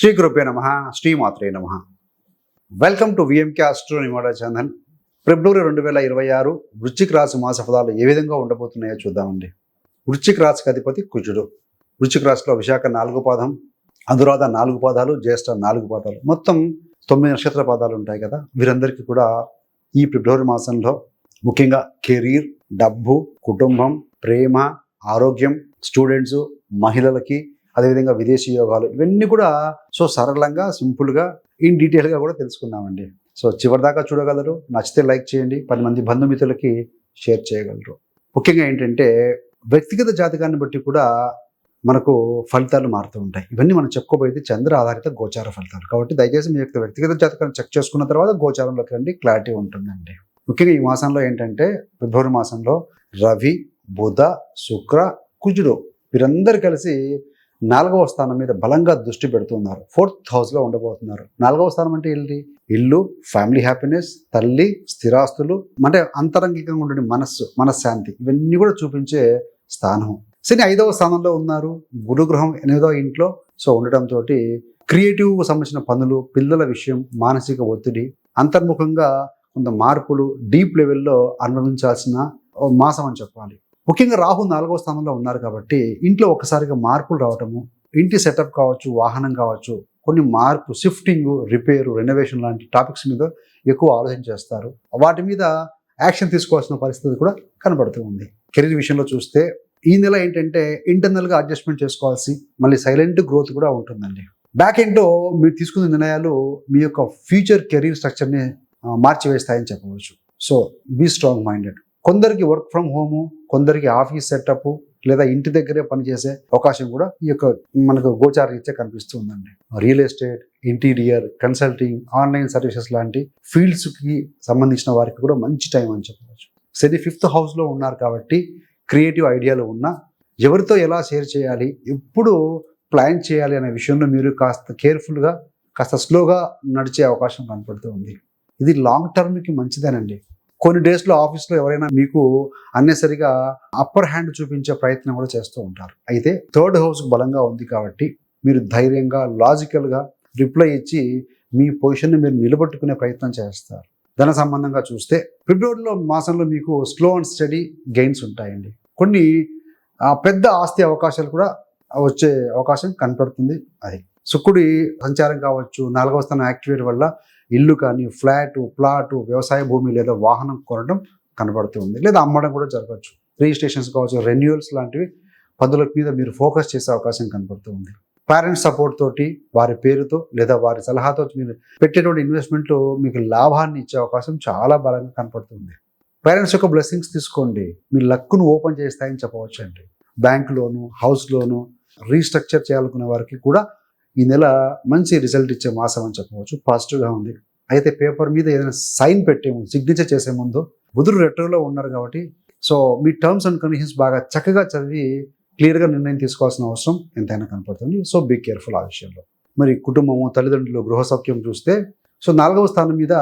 శ్రీ గురుపే నమ శ్రీమాత్రే నమ. వెల్కమ్ టు విఎంకే ఆస్ట్రో నిమాడా ఛానల్ ఫిబ్రవరి రెండు వేల ఇరవై ఆరు వృశ్చిక రాశి మాస ఫలాలు ఏ విధంగా ఉండబోతున్నాయో చూద్దామండి. వృశ్చిక రాశికి అధిపతి కుజుడు. వృశ్చిక రాశిలో విశాఖ నాలుగు పాదం అనురాధ నాలుగు పాదాలు జ్యేష్ఠ నాలుగు పాదాలు. మొత్తం తొమ్మిది నక్షత్ర పాదాలు ఉంటాయి కదా. వీరందరికీ కూడా ఈ ఫిబ్రవరి మాసంలో ముఖ్యంగా కెరీర్ డబ్బు కుటుంబం ప్రేమ ఆరోగ్యం స్టూడెంట్స్ మహిళలకి అదేవిధంగా విదేశీ యోగాలు ఇవన్నీ కూడా సో సరళంగా సింపుల్గా ఇన్ డీటెయిల్గా కూడా తెలుసుకుందామండి. సో చివరిదాకా చూడగలరు. నచ్చితే లైక్ చేయండి. పది మంది బంధుమిత్రులకి షేర్ చేయగలరు. ముఖ్యంగా ఏంటంటే వ్యక్తిగత జాతకాన్ని బట్టి కూడా మనకు ఫలితాలు మారుతూ ఉంటాయి. ఇవన్నీ మనం చెప్పుకోబోయేది చంద్ర ఆధారిత గోచార ఫలితాలు. కాబట్టి దయచేసి మీ యొక్క వ్యక్తిగత జాతకాన్ని చెక్ చేసుకున్న తర్వాత గోచారంలోకి రండి. క్లారిటీ ఉంటుందండి. ముఖ్యంగా ఈ మాసంలో ఏంటంటే ఫిబ్రవరి మాసంలో రవి బుధ శుక్ర కుజుడు వీరందరూ కలిసి నాలుగవ స్థానం మీద బలంగా దృష్టి పెడుతున్నారు. ఫోర్త్ హౌస్లో ఉండబోతున్నారు. నాలుగవ స్థానం అంటే ఏంటి? ఇల్లు ఫ్యామిలీ హ్యాపీనెస్ తల్లి స్థిరాస్తులు అంటే అంతరంగికంగా ఉండే మనస్సు మనశ్శాంతి ఇవన్నీ కూడా చూపించే స్థానం. శని ఐదవ స్థానంలో ఉన్నారు. గురుగ్రహం ఎనిమిదవ ఇంట్లో. సో ఉండటంతో క్రియేటివ్ సంబంధించిన పనులు పిల్లల విషయం మానసిక ఒత్తిడి అంతర్ముఖంగా కొంత మార్పులు డీప్ లెవెల్లో అనుభవించాల్సిన మాసం అని చెప్పాలి. ముఖ్యంగా రాహు నాలుగవ స్థానంలో ఉన్నారు కాబట్టి ఇంట్లో ఒక్కసారిగా మార్పులు రావటము ఇంటి సెటప్ కావచ్చు వాహనం కావచ్చు కొన్ని మార్పు షిఫ్టింగ్ రిపేరు రెనోవేషన్ లాంటి టాపిక్స్ మీద ఎక్కువ ఆలోచన చేస్తారు. వాటి మీద యాక్షన్ తీసుకోవాల్సిన పరిస్థితి కూడా కనబడుతూ ఉంది. కెరీర్ విషయంలో చూస్తే ఈ నెల ఏంటంటే ఇంటర్నల్గా అడ్జస్ట్మెంట్ చేసుకోవాల్సి మళ్ళీ సైలెంట్ గ్రోత్ కూడా ఉంటుందండి. బ్యాక్ ఎండ్లో మీరు తీసుకున్న నిర్ణయాలు మీ యొక్క ఫ్యూచర్ కెరీర్ స్ట్రక్చర్ని మార్చివేస్తాయని చెప్పవచ్చు. సో బీ స్ట్రాంగ్ మైండెడ్ కొందరికి వర్క్ ఫ్రమ్ హోము కొందరికి ఆఫీస్ సెటప్ లేదా ఇంటి దగ్గరే పనిచేసే అవకాశం కూడా ఈ యొక్క మనకు గోచార రీత్యా కనిపిస్తూ real estate interior consulting online services లాంటి ఫీల్డ్స్కి సంబంధించిన వారికి కూడా మంచి టైం అని చెప్పవచ్చు. శని ఫిఫ్త్ హౌస్లో ఉన్నారు కాబట్టి క్రియేటివ్ ఐడియాలు ఉన్నా ఎవరితో ఎలా షేర్ చేయాలి ఎప్పుడు ప్లాన్ చేయాలి అనే విషయంలో మీరు కాస్త కేర్ఫుల్గా కాస్త స్లోగా నడిచే అవకాశం కనపడుతూ ఉంది ఇది లాంగ్ టర్మ్కి మంచిదేనండి. కొన్ని డేస్లో ఆఫీస్లో ఎవరైనా మీకు అన్నెసరిగా అప్పర్ హ్యాండ్ చూపించే ప్రయత్నం కూడా చేస్తూ ఉంటారు. అయితే థర్డ్ హౌస్ బలంగా ఉంది కాబట్టి మీరు ధైర్యంగా లాజికల్గా రిప్లై ఇచ్చి మీ పొజిషన్ని మీరు నిలబెట్టుకునే ప్రయత్నం చేస్తారు. ధన సంబంధంగా చూస్తే ఫిబ్రవరిలో మాసంలో మీకు స్లో అండ్ స్టడీ గెయిన్స్ ఉంటాయండి. కొన్ని పెద్ద ఆస్తి అవకాశాలు కూడా వచ్చే అవకాశం కనపడుతుంది. అది. శుక్రుడి సంచారం కావచ్చు నాలుగవ స్థానం యాక్టివేట్ వల్ల ఇల్లు కానీ ఫ్లాట్ ప్లాట్ వ్యవసాయ భూమి లేదా వాహనం కొనడం కనబడుతుంది లేదా అమ్మడం కూడా జరగవచ్చు. రిజిస్ట్రేషన్స్ కావచ్చు రెన్యువల్స్ లాంటివి పనుల మీద మీరు ఫోకస్ చేసే అవకాశం కనబడుతుంది పేరెంట్స్ సపోర్ట్ తోటి వారి పేరుతో లేదా వారి సలహాతో మీరు పెట్టేటువంటి ఇన్వెస్ట్మెంట్ మీకు లాభాన్ని ఇచ్చే అవకాశం చాలా బలంగా కనపడుతుంది పేరెంట్స్ యొక్క బ్లెస్సింగ్స్ తీసుకోండి. మీ లక్కును ఓపెన్ చేస్తాయని చెప్పవచ్చు అండి bank loan house loan restructure చేయాలనుకునే వారికి కూడా ఈ నెల మంచి రిజల్ట్ ఇచ్చే మాసం అని చెప్పవచ్చు. పాజిటివ్గా ఉంది. అయితే పేపర్ మీద ఏదైనా సైన్ పెట్టే ముందు సిగ్నేచర్ చేసే ముందు బుధుడు రెటర్లో ఉన్నారు కాబట్టి సో మీ టర్మ్స్ అండ్ కండిషన్స్ బాగా చక్కగా చదివి క్లియర్గా నిర్ణయం తీసుకోవాల్సిన అవసరం ఎంతైనా కనపడుతుంది. సో బీ కేర్ఫుల్ ఆ విషయంలో. మరి కుటుంబము తల్లిదండ్రులు గృహ సౌఖ్యం చూస్తే సో నాలుగవ స్థానం మీద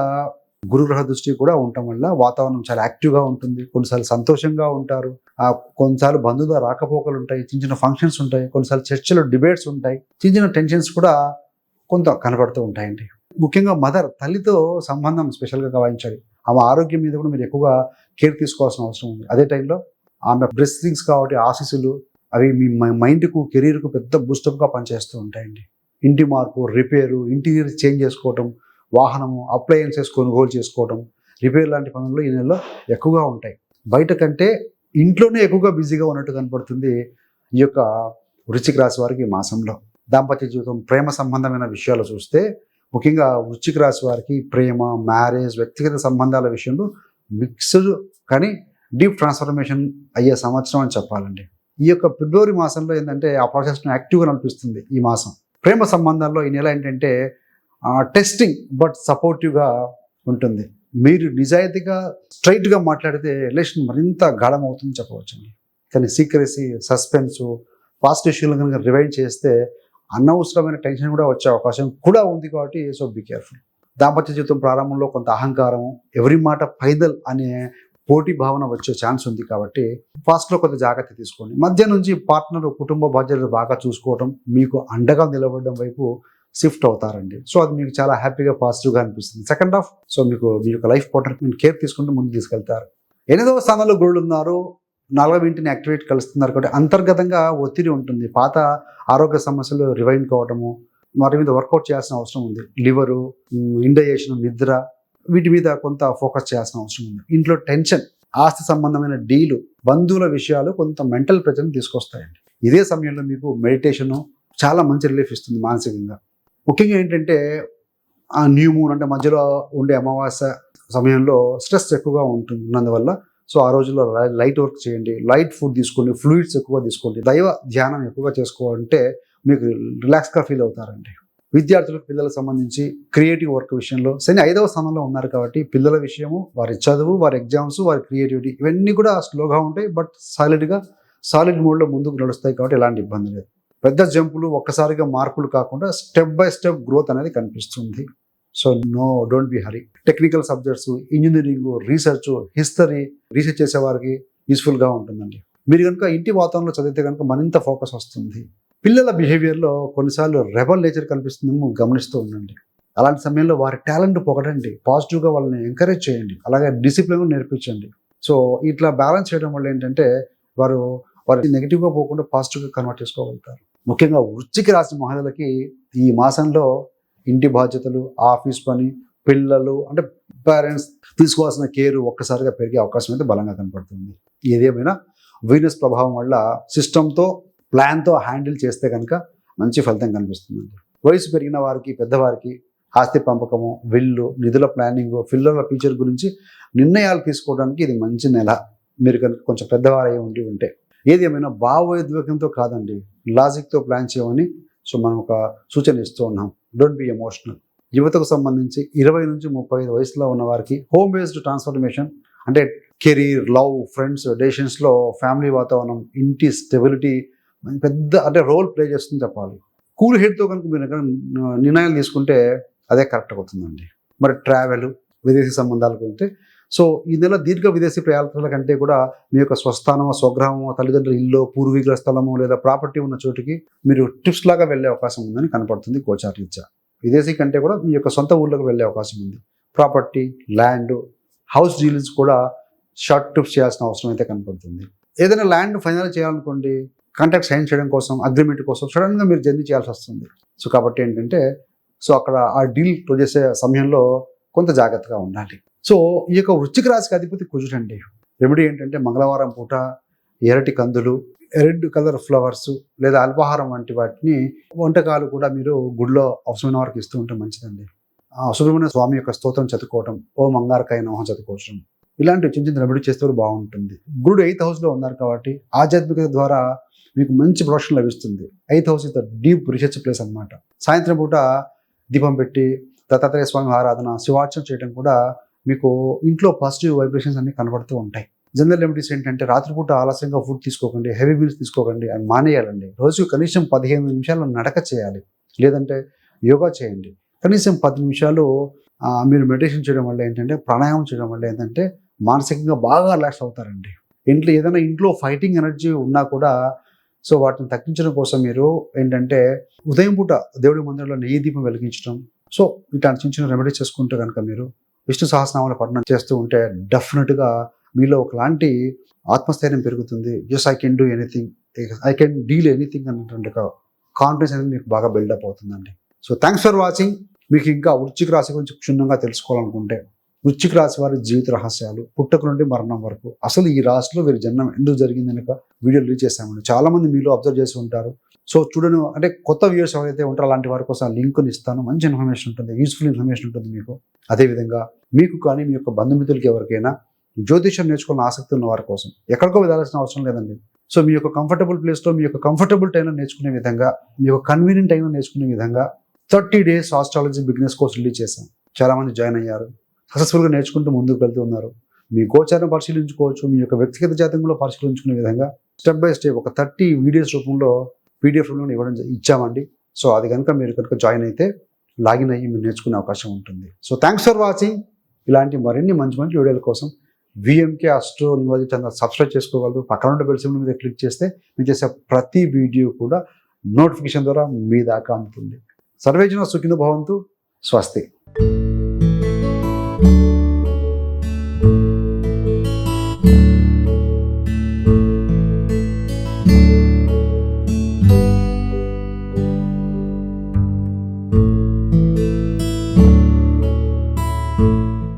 గురుగ్రహ దృష్టి కూడా ఉండటం వల్ల వాతావరణం చాలా యాక్టివ్గా ఉంటుంది. కొన్నిసార్లు సంతోషంగా ఉంటారు. ఆ కొన్నిసార్లు బంధువుల రాకపోకలు ఉంటాయి. చిన్న చిన్న ఫంక్షన్స్ ఉంటాయి. కొన్నిసార్లు చర్చలు డిబేట్స్ ఉంటాయి. చిన్న చిన్న టెన్షన్స్ కూడా కొంత కనబడుతూ ఉంటాయండి. ముఖ్యంగా మదర్ తల్లితో సంబంధం స్పెషల్గా గమనించాలి. ఆమె ఆరోగ్యం మీద కూడా మీరు ఎక్కువగా కేర్ తీసుకోవాల్సిన అవసరం ఉంది. అదే టైంలో ఆమె బ్రెస్టింగ్స్ కాబట్టి ఆశీస్సులు అవి మీ మైండ్కు కెరీర్కు పెద్ద బూస్టప్గా పనిచేస్తూ ఉంటాయండి. ఇంటి మార్పు రిపేరు ఇంటీరియర్ చేంజ్ చేసుకోవటం వాహనము అప్లయన్సెస్ కొనుగోలు చేసుకోవటం రిపేర్ లాంటి పనులు ఈ నెలలో ఎక్కువగా ఉంటాయి. బయట కంటే ఇంట్లోనే ఎక్కువగా బిజీగా ఉన్నట్టు కనపడుతుంది ఈ యొక్క వృశ్చిక రాశి వారికి ఈ మాసంలో. దాంపత్య జీవితం ప్రేమ సంబంధమైన విషయాలు చూస్తే ముఖ్యంగా వృశ్చిక రాశి వారికి ప్రేమ మ్యారేజ్ వ్యక్తిగత సంబంధాల విషయంలో మిక్స్డ్ కానీ డీప్ ట్రాన్స్ఫర్మేషన్ అయ్యే సంవత్సరం అని చెప్పాలండి. ఈ యొక్క ఫిబ్రవరి మాసంలో ఏంటంటే ఆ ప్రాసెస్ను యాక్టివ్గా నడిపిస్తుంది ఈ మాసం. ప్రేమ సంబంధాల్లో ఈ నెల ఏంటంటే టెస్టింగ్ బట్ సపోర్టివ్గా ఉంటుంది. మీరు నిజాయితీగా స్ట్రైట్గా మాట్లాడితే రిలేషన్ మరింత గాఢం అవుతుందని చెప్పవచ్చండి. కానీ సీక్రెసీ సస్పెన్స్ పాస్ట్ ఇష్యూలు కనుక రివైండ్ చేస్తే అనవసరమైన టెన్షన్ కూడా వచ్చే అవకాశం కూడా ఉంది కాబట్టి సో బీ కేర్ఫుల్ దాంపత్య జీవితం ప్రారంభంలో కొంత అహంకారం ఎవరి మాట పైదల్ అనే పోటీ భావన వచ్చే ఛాన్స్ ఉంది కాబట్టి ఫాస్ట్లో కొంత జాగ్రత్త తీసుకోండి. మధ్య నుంచి పార్ట్నర్ కుటుంబ బాధ్యతలు బాగా చూసుకోవడం మీకు అండగా నిలబడడం వైపు షిఫ్ట్ అవుతారండి. సో అది మీకు చాలా హ్యాపీగా పాజిటివ్గా అనిపిస్తుంది. సెకండ్ హాఫ్ సో మీకు మీ యొక్క లైఫ్ పార్ట్నర్ కేర్ తీసుకుంటూ ముందుకు తీసుకెళ్తారు. ఎనిమిదవ స్థానంలో గురుడు ఉన్నారు. నాలుగవ ఇంటిని యాక్టివేట్ కలుస్తున్నారు కాబట్టి అంతర్గతంగా ఒత్తిడి ఉంటుంది. పాత ఆరోగ్య సమస్యలు రివైండ్ కావటము వాటి మీద వర్కౌట్ చేయాల్సిన అవసరం ఉంది. లివరు ఇండైజేషన్ నిద్ర వీటి మీద కొంత ఫోకస్ చేయాల్సిన అవసరం ఉంది. ఇంట్లో టెన్షన్ ఆస్తి సంబంధమైన డీలు బంధువుల విషయాలు కొంత మెంటల్ ప్రెజర్ని తీసుకొస్తాయండి. ఇదే సమయంలో మీకు మెడిటేషన్ చాలా మంచి రిలీఫ్ ఇస్తుంది మానసికంగా. ముఖ్యంగా ఏంటంటే ఆ న్యూ మూన్ అంటే మధ్యలో ఉండే అమావాస్య సమయంలో స్ట్రెస్ ఎక్కువగా ఉంటుంది ఉన్నందువల్ల. సో ఆ రోజుల్లో లైట్ వర్క్ చేయండి లైట్ ఫుడ్ తీసుకోండి ఫ్లూయిడ్స్ ఎక్కువగా తీసుకోండి దైవ ధ్యానం ఎక్కువగా చేసుకోవాలంటే మీకు రిలాక్స్గా ఫీల్ అవుతారండి. విద్యార్థులకు పిల్లలకు సంబంధించి క్రియేటివ్ వర్క్ విషయంలో శని ఐదవ స్థానంలో ఉన్నారు కాబట్టి పిల్లల విషయము వారి చదువు వారి ఎగ్జామ్స్ వారి క్రియేటివిటీ ఇవన్నీ కూడా స్లోగా ఉంటాయి బట్ సాలిడ్గా సాలిడ్ మోడ్లో ముందుకు నడుస్తాయి కాబట్టి ఎలాంటి ఇబ్బంది లేదు. పెద్ద జంపులు ఒక్కసారిగా మార్పులు కాకుండా స్టెప్ బై స్టెప్ గ్రోత్ అనేది కనిపిస్తుంది. So no don't be hurry. Technical subjects engineering research history research చేసే వారికి యూస్ఫుల్గా ఉంటుందండి. మీరు కనుక ఇంటి వాతావరణంలో చదివితే కనుక మరింత ఫోకస్ వస్తుంది. పిల్లల బిహేవియర్లో కొన్నిసార్లు రెబల్ నేచర్ కనిపిస్తుందేమో గమనిస్తూ ఉండండి. అలాంటి సమయంలో వారి టాలెంట్ పొగడండి. పాజిటివ్గా వాళ్ళని ఎంకరేజ్ చేయండి. అలాగే డిసిప్లిన్ నేర్పించండి. సో ఇట్లా బ్యాలెన్స్ చేయడం వల్ల ఏంటంటే వారు వారి నెగిటివ్గా పోకుండా పాజిటివ్గా కన్వర్ట్ చేసుకోగలుగుతారు. ముఖ్యంగా వృచ్చికి రాసిన మహిళలకి ఈ మాసంలో ఇంటి బాధ్యతలు ఆఫీస్ పని పిల్లలు అంటే పేరెంట్స్ తీసుకోవాల్సిన కేర్ ఒక్కసారిగా పెరిగే అవకాశం అయితే బలంగా కనపడుతుంది. ఏదేమైనా వీనస్ ప్రభావం వల్ల సిస్టంతో ప్లాన్తో హ్యాండిల్ చేస్తే కనుక మంచి ఫలితం కనిపిస్తుందండి. వయసు పెరిగిన వారికి పెద్దవారికి ఆస్తి పంపకము విల్లు నిధుల ప్లానింగ్ పిల్లల ఫ్యూచర్ గురించి నిర్ణయాలు తీసుకోవడానికి ఇది మంచి నెల. మీరు కనుక కొంచెం పెద్దవారై ఉండి ఉంటే ఏది ఏమైనా భావోద్వేగంతో కాదండి. లాజిక్తో ప్లాన్ చేయమని సో మనం ఒక సూచన ఇస్తూ ఉన్నాం. డోంట్ బి ఎమోషనల్ యువతకు సంబంధించి ఇరవై నుంచి ముప్పై ఐదు వయసులో ఉన్న వారికి హోమ్ బేస్డ్ ట్రాన్స్ఫర్మేషన్ అంటే కెరీర్ లవ్ ఫ్రెండ్స్ డెసిషన్స్లో ఫ్యామిలీ వాతావరణం ఇంటి స్టెబిలిటీ పెద్ద అంటే రోల్ ప్లే చేస్తుంది చెప్పాలి. కూల్ హెడ్తో కనుక మీరు నిర్ణయాలు తీసుకుంటే అదే కరెక్ట్ అవుతుందండి. మరి ట్రావెల్ విదేశీ సంబంధాల గురించి సో ఈ నెల దీర్ఘ విదేశీ ప్రయాణాల కంటే కూడా మీ యొక్క స్వస్థానము స్వగ్రహము తల్లిదండ్రుల ఇల్లు పూర్వీకుల స్థలము లేదా ప్రాపర్టీ ఉన్న చోటుకి మీరు ట్రిప్స్ లాగా వెళ్ళే అవకాశం ఉందని కనపడుతుంది గోచారీత్యా విదేశీ కంటే కూడా మీ యొక్క సొంత ఊళ్ళోకి వెళ్ళే అవకాశం ఉంది. ప్రాపర్టీ ల్యాండ్ హౌస్ డీల్స్ కూడా షార్ట్ ట్రిప్స్ చేయాల్సిన అవసరం అయితే కనపడుతుంది. ఏదైనా ల్యాండ్ ఫైనల్ చేయాలనుకోండి కాంట్రాక్ట్ సైన్ చేయడం కోసం అగ్రిమెంట్ కోసం సడన్గా మీరు జర్నీ చేయాల్సి వస్తుంది. సో కాబట్టి ఏంటంటే సో అక్కడ ఆ డీల్ క్లోజ్ చేసే సమయంలో కొంత జాగ్రత్తగా ఉండాలి. సో ఈ యొక్క వృశ్చిక రాశికి అధిపతి కుజుడండి రెమెడీ ఏంటంటే మంగళవారం పూట ఎరటి కందులు రెడ్ కలర్ ఫ్లవర్స్ లేదా అల్పాహారం వంటి వాటిని వంటకాలు కూడా మీరు గుడిలో అవసరమైన వారికి ఇస్తూ ఉంటే మంచిదండి. ఆ సుబ్రహ్మణ్య స్వామి యొక్క స్తోత్రం చదువుకోవటం ఓ మంగారకాయ నోహం చదువుకోవటం ఇలాంటి చిన్న చిన్న రెమెడీ చేస్తే బాగుంటుంది. గురుడు ఎయిత్ హౌస్లో ఉన్నారు కాబట్టి ఆధ్యాత్మికత ద్వారా మీకు మంచి ప్రొడక్షన్ లభిస్తుంది. Eighth house is deep research place అన్నమాట. సాయంత్రం పూట దీపం పెట్టి దత్తాత్రేయ స్వామి ఆరాధన శివార్చన చేయడం కూడా మీకు ఇంట్లో పాజిటివ్ వైబ్రేషన్స్ అన్ని కనబడుతూ ఉంటాయి. జనరల్ రెమెడీస్ ఏంటంటే రాత్రిపూట ఆలస్యంగా ఫుడ్ తీసుకోకండి హెవీ మీల్స్ తీసుకోకండి అని మానేయాలండి. రోజు కనీసం పదిహేను నిమిషాలు నడక చేయాలి. లేదంటే యోగా చేయండి. కనీసం పది నిమిషాలు మీరు మెడిటేషన్ చేయడం వల్ల ఏంటంటే ప్రాణాయామం చేయడం వల్ల ఏంటంటే మానసికంగా బాగా రిలాక్స్ అవుతారండి. ఇంట్లో ఏదైనా ఇంట్లో ఫైటింగ్ ఎనర్జీ ఉన్నా కూడా సో వాటిని తగ్గించడం కోసం మీరు ఏంటంటే ఉదయం పూట దేవుడి మందిరంలో నెయ్యి దీపం వెలిగించడం. సో ఇట్లాంటి చిన్న చిన్న రెమెడీ చేసుకుంటే కనుక మీరు విష్ణు సహస్రనామాల పఠనం చేస్తూ ఉంటే డెఫినెట్గా మీలో ఒకలాంటి ఆత్మస్థైర్యం పెరుగుతుంది. Just I can do anything I can deal anything అన్నటువంటి కాన్ఫిడెన్స్ అనేది మీకు బాగా బిల్డప్ అవుతుందండి. సో థ్యాంక్స్ ఫర్ వాచింగ్ మీకు ఇంకా వృచ్చిక రాశి గురించి క్షుణ్ణంగా తెలుసుకోవాలనుకుంటే వృచ్చిక రాశి వారి జీవిత రహస్యాలు పుట్టక నుండి మరణం వరకు అసలు ఈ రాశిలో వీరి జన్మం ఎందుకు జరిగిందని వీడియో రిలీజ్ చేశామండి. చాలామంది మీలో అబ్జర్వ్ చేసి ఉంటారు. సో చూడను అంటే కొత్త వ్యూస్ ఎవరైతే ఉంటారో అలాంటి వారి కోసం లింక్ని ఇస్తాను. మంచి ఇన్ఫర్మేషన్ ఉంటుంది యూస్ఫుల్ ఇన్ఫర్మేషన్ ఉంటుంది మీకు. అదేవిధంగా మీకు కానీ మీ యొక్క బంధుమిత్రులకి ఎవరికైనా జ్యోతిషం నేర్చుకున్న ఆసక్తి ఉన్న వారి కోసం ఎక్కడికో వెళ్ళాల్సిన అవసరం లేదండి. సో మీ యొక్క కంఫర్టబుల్ ప్లేస్లో మీ యొక్క కంఫర్టబుల్ టైంలో నేర్చుకునే విధంగా మీ యొక్క కన్వీనియంట్ టైంలో నేర్చుకునే విధంగా thirty days astrology business course release చేశాం. చాలామంది జాయిన్ అయ్యారు. సక్సెస్ఫుల్గా నేర్చుకుంటూ ముందుకు వెళ్తూ ఉన్నారు. మీ గోచారం పరిశీలించుకోవచ్చు మీ యొక్క వ్యక్తిగత జాతకంలో పరిశీలించుకునే విధంగా స్టెప్ బై స్టెప్ ఒక థర్టీ వీడియోస్ రూపంలో పీడిఎఫ్లోనే ఇవ్వడం ఇచ్చామండి. సో అది కనుక మీరు కనుక జాయిన్ అయితే లాగిన్ అయ్యి మీరు నేర్చుకునే అవకాశం ఉంటుంది. సో థ్యాంక్స్ ఫర్ వాచింగ్ ఇలాంటి మరిన్ని మంచి మంచి వీడియోల కోసం విఎంకే అస్ట్రో న్యూవాజీ ఛానల్ సబ్స్క్రైబ్ చేసుకోగలరు. పక్కన ఉండే బెల్ సింబల్ మీద క్లిక్ చేస్తే మీరు చేసే ప్రతి వీడియో కూడా నోటిఫికేషన్ ద్వారా మీ దాకా అందుతుంది. సర్వేజన సుఖిన భవంతు. స్వస్తి.